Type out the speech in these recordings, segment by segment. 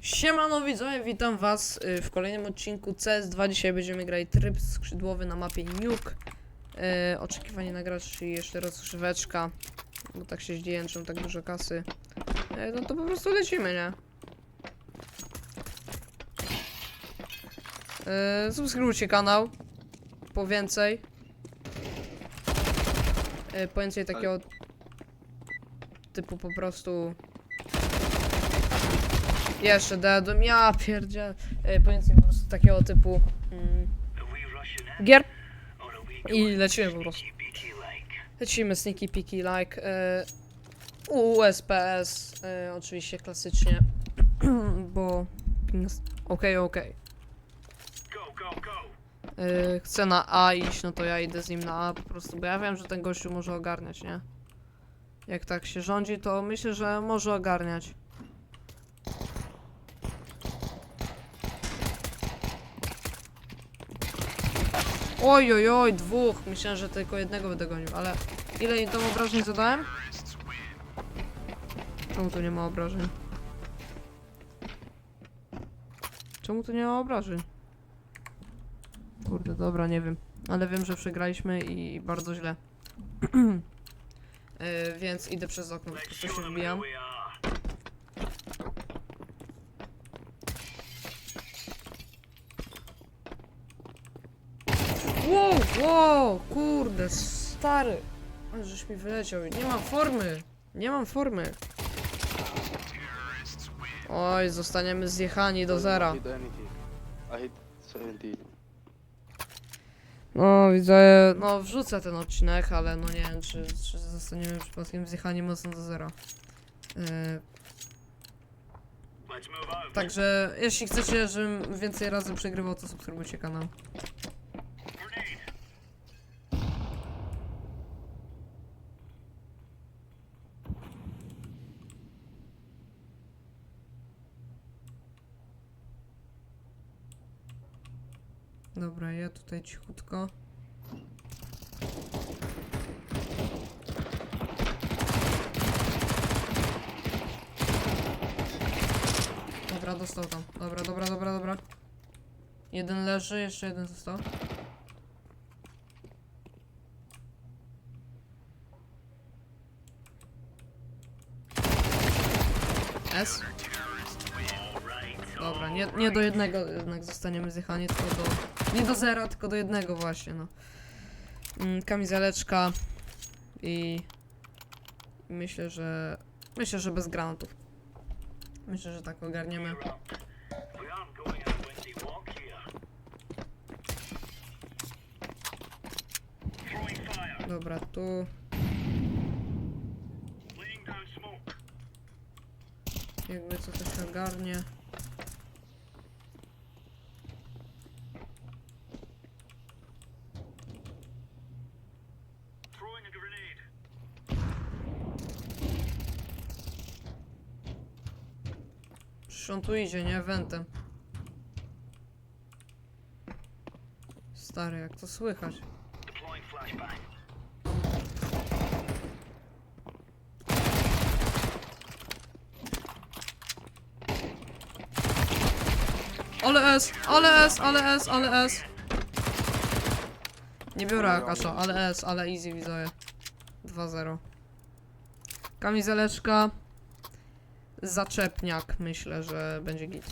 Siemano widzowie, witam was y, w kolejnym odcinku CS2. Dzisiaj będziemy grać tryb skrzydłowy na mapie Nuke. Y, Oczekiwanie na graczy jeszcze rozgrzeweczka. Bo tak się zdzięczą, tak dużo kasy. Y, No to po prostu lecimy, nie? Y, Subskrybujcie kanał. Po więcej. Y, Po więcej takiego typu po prostu jeszcze dadłem, ja pierdzie. E, Powiem po prostu takiego typu mm, gier i lecimy po prostu. Lecimy sneaky peeky like e, USPS e, oczywiście klasycznie, bo okej, okej. E, Chcę na A iść, no to ja idę z nim na A po prostu, bo ja wiem, że ten gościu może ogarniać, nie? Jak tak się rządzi, to myślę, że może ogarniać. Oj, oj, oj, dwóch. Myślałem, że tylko jednego będę gonił, ale ile im tam obrażeń zadałem? Czemu tu nie ma obrażeń? Czemu tu nie ma obrażeń? Kurde, dobra, nie wiem. Ale wiem, że przegraliśmy i bardzo źle. Yy, więc idę przez okno, po prostu się wbijam. Wow, wow, kurde, stary. Ale żeś mi wyleciał. Nie mam formy. Nie mam formy. Oj, zostaniemy zjechani do zera. hit anything. I hit 70. No, widzę, no wrzucę ten odcinek, ale no nie wiem, czy, czy zostaniemy przypadkiem zjechani mocno do zera. Yy, także, jeśli chcecie, żebym więcej razy przegrywał, to subskrybujcie kanał. Dobra, ja tutaj cichutko. Dobra, dostał tam. Dobra, dobra, dobra, dobra. Jeden leży, jeszcze jeden został. S. Dobra, nie, nie do jednego jednak zostaniemy zjechani, tylko do... Nie do zera, tylko do jednego właśnie, no. Mm, kamizeleczka i... myślę, że... Myślę, że bez granatów. Myślę, że tak ogarniemy. Dobra, tu... Jakby co to się ogarnie. Przecież on tu idzie, nie? Wentem. Stary, jak to słychać? Ale S, ale S, ale S, ale S. Nie biorę Akasza, ale S, ale easy widzowie. 2-0. Kamizeleczka. Zaczepniak, myślę, że będzie git.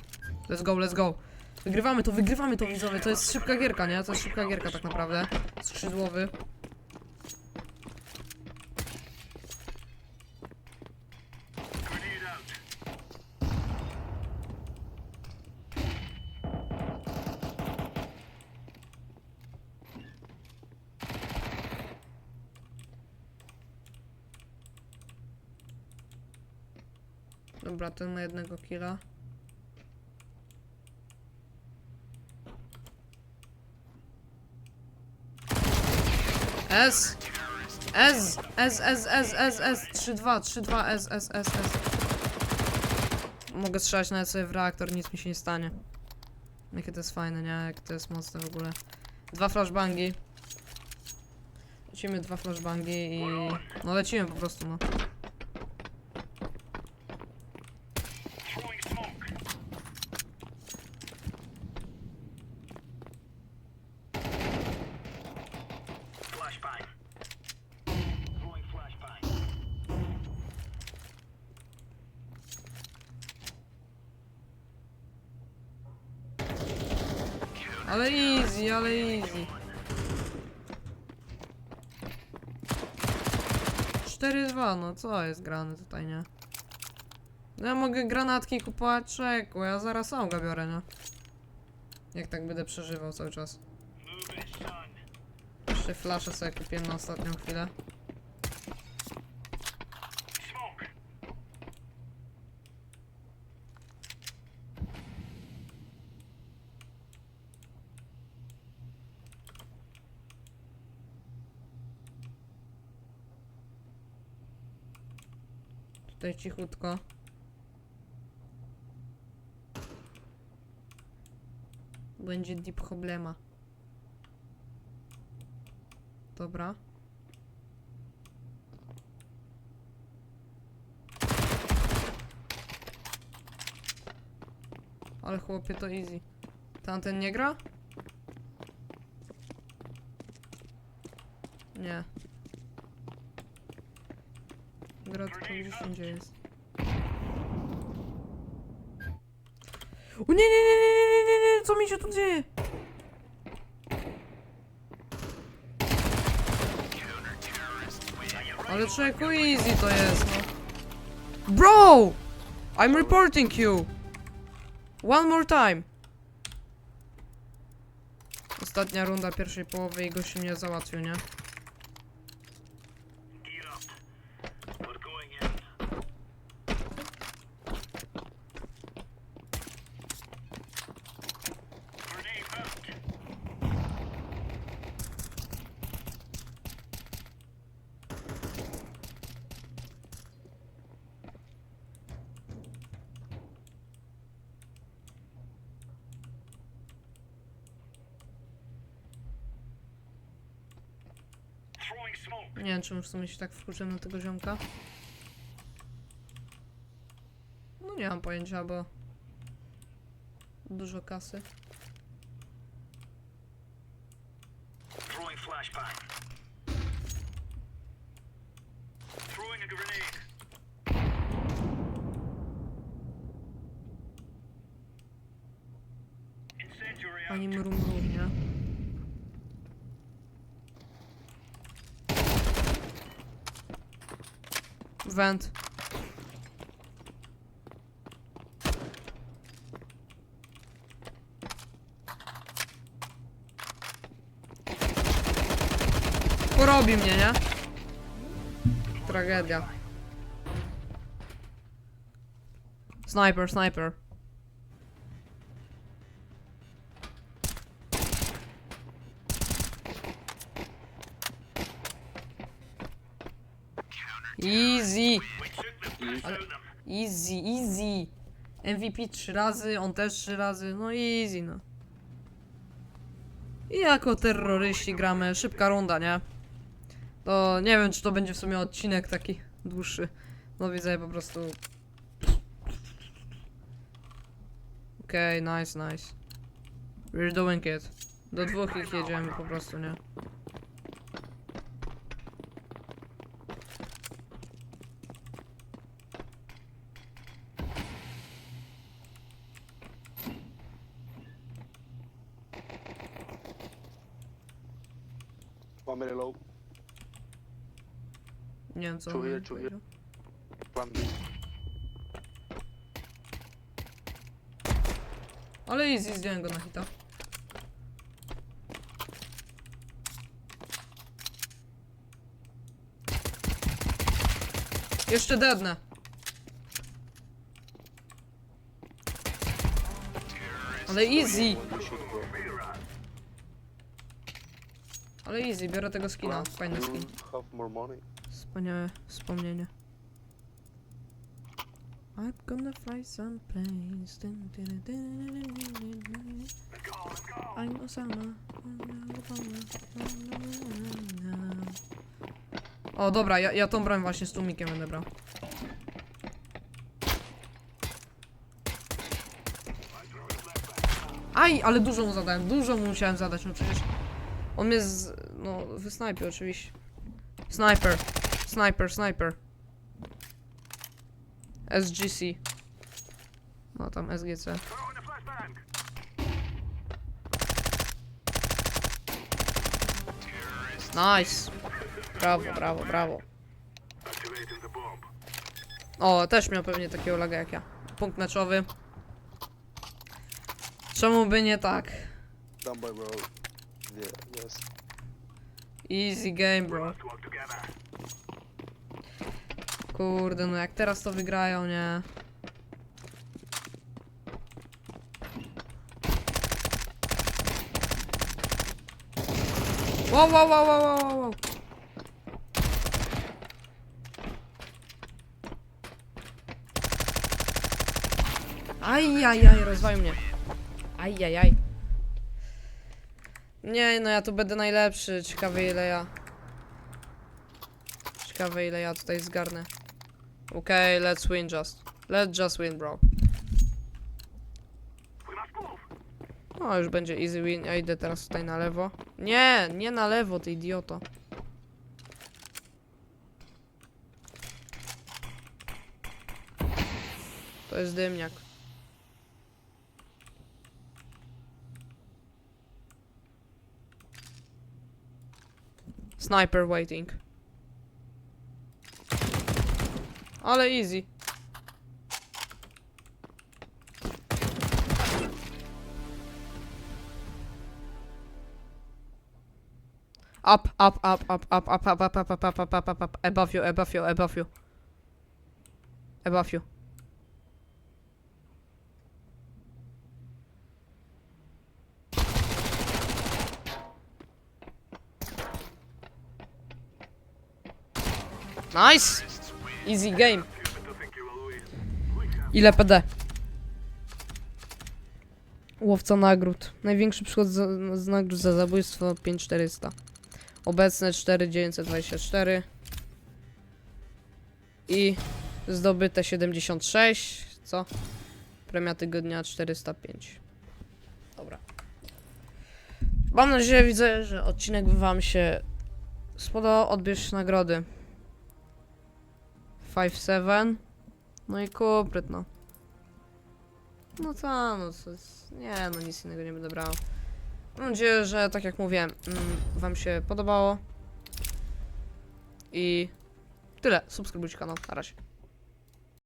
Let's go, let's go. Wygrywamy to, wygrywamy to widzowie, to jest szybka gierka, nie? To jest szybka gierka tak naprawdę. Skrzydłowy. Dobra, ten ma jednego killa. S! S! S, S, S, S, S, 3-2, 3-2, S, S, S, S. Mogę strzelać nawet sobie w reaktor, nic mi się nie stanie. Jakie to jest fajne, nie? Jak to jest mocne w ogóle. Dwa flashbangi. Lecimy dwa flashbangi i... No lecimy po prostu, no. Ale easy, ale easy. 4-2, no co jest grane tutaj, nie? No ja mogę granatki kupować czeku, ja zaraz go biorę, nie? Jak tak będę przeżywał cały czas. Jeszcze flaszę sobie kupiłem na ostatnią chwilę. Tutaj cichutko. Będzie deep problema. Dobra. Ale chłopie to easy. Tamten nie gra? Nie. Indziej jest. O nie, nie, nie, nie, nie, nie, nie, co mi się tu dzieje? Ale człowieku easy to jest, no. Bro! I'm reporting you! One more time! Ostatnia runda pierwszej połowy i gościu mnie załatwił, nie? Nie wiem, czy w sumie się tak wkurzyłem na tego ziomka. No nie mam pojęcia, bo... Dużo kasy. Pani mrum mrum, nie? Vent. Porobi mnie, nie? Tragedia. Sniper, sniper. Easy. Easy, easy. MVP trzy razy, on też trzy razy, no easy, no. I jako terroryści gramy, szybka runda, nie? To nie wiem, czy to będzie w sumie odcinek taki dłuższy. No widzę po prostu... Okej, nice, nice. We're doing it. Do dwóch ich jedziemy po prostu, nie? One minute low. Nie wiem co. Czuję, on czuję. powiedział. One B. Ale easy, zdjąłem go na hita. Jeszcze dednę. Ale easy, you. Ale easy, biorę tego skina, fajny skin. have more money. Wspaniałe wspomnienie. I'm gonna fly someplace. Dun, dun, dun, dun, dun, dun, dun, dun. I'm Osama. O, dobra, ja, ja tą broń właśnie z tłumikiem będę brał. Aj, ale dużo mu zadałem, dużo mu musiałem zadać, no przecież on mnie z... no, wysnajpił oczywiście. Sniper. Sniper, sniper. SGC. No tam SGC. Nice. Brawo, brawo, brawo. O, też miał pewnie takiego laga jak ja. Punkt meczowy. Czemu by nie tak? Yeah, yes. Easy game, bro. Kurde, no jak teraz to wygrają, nie? Wow, wow, wow, wow, wow, wow. Ajajaj, rozwalił mnie. Ajajaj. Nie, no ja tu będę najlepszy. Ciekawe ile ja... Ciekawe ile ja tutaj zgarnę. Okej, let's win just. Let's just win, bro. No, już będzie easy win. Ja idę teraz tutaj na lewo. Nie, nie na lewo, ty idioto. To jest dymniak. Sniper waiting. Ale easy. Up, up, up, up, up, up, up, up, up, up, up, up, up, up, above you, above you, above you. Above you. Nice! Easy game. Ile PD? Łowca nagród. Największy przychód z, z nagród za zabójstwo 5400. Obecne 4924. I zdobyte 76. Co? Premia tygodnia 405. Dobra. Mam nadzieję, widzę, że odcinek wam się spodobał. Odbierz nagrody. 5-7. No i kupryt, no. No co, no co. Nie, no nic innego nie będę brał. Mam nadzieję, że tak jak mówiłem, mm, wam się podobało. I tyle. Subskrybujcie kanał. Na razie.